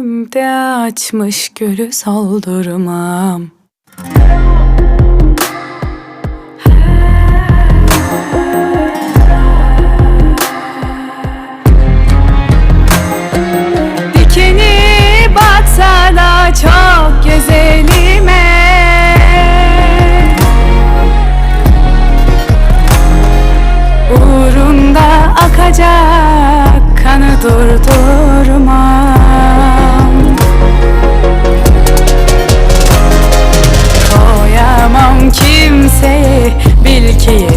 Yüreğimde açmış gülü soldurmam Dikeni batsa da çok güzelime Uğrunda akacak kanı durdurmam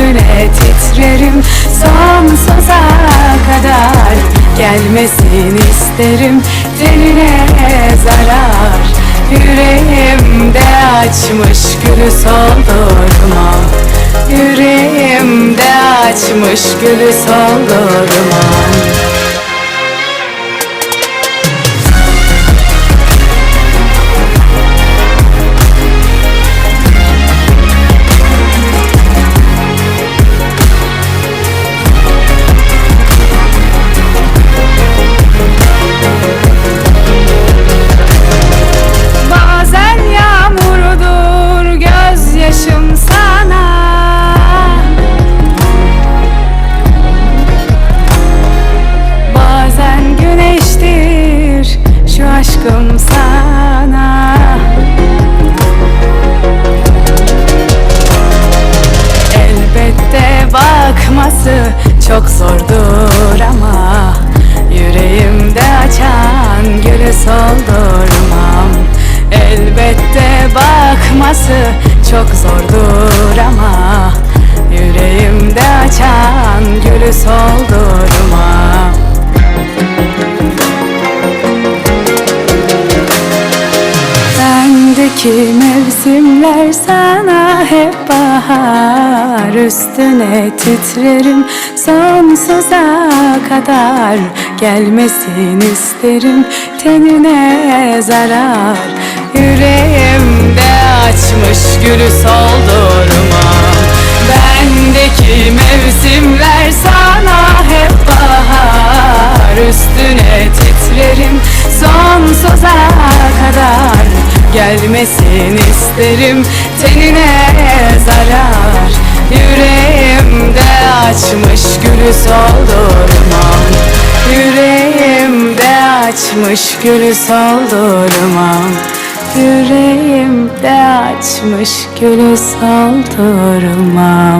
Üstüne titrerim. Sonsuza kadar Gelmesin isterim. Tenine zarar Yüreğimde açmış gülü soldurmam Yüreğimde açmış gülü soldurmam çok zordur ama Yüreğimde açan gülü soldurmam Elbette bakması çok zordur ama Yüreğimde açan gülü soldurmam Bendeki mevsimler sana hep bahar Üstüne titrerim sonsuza kadar Gelmesin isterim. Tenine zarar Yüreğimde açmış gülü soldurmam Bendeki mevsimler sana hep bahar. Üstüne titrerim sonsuza kadar Gelmesin isterim. Tenine zarar Yüreğimde açmış gülü soldurmam Yüreğimde açmış gülü soldurmam Yüreğimde açmış gülü soldurmam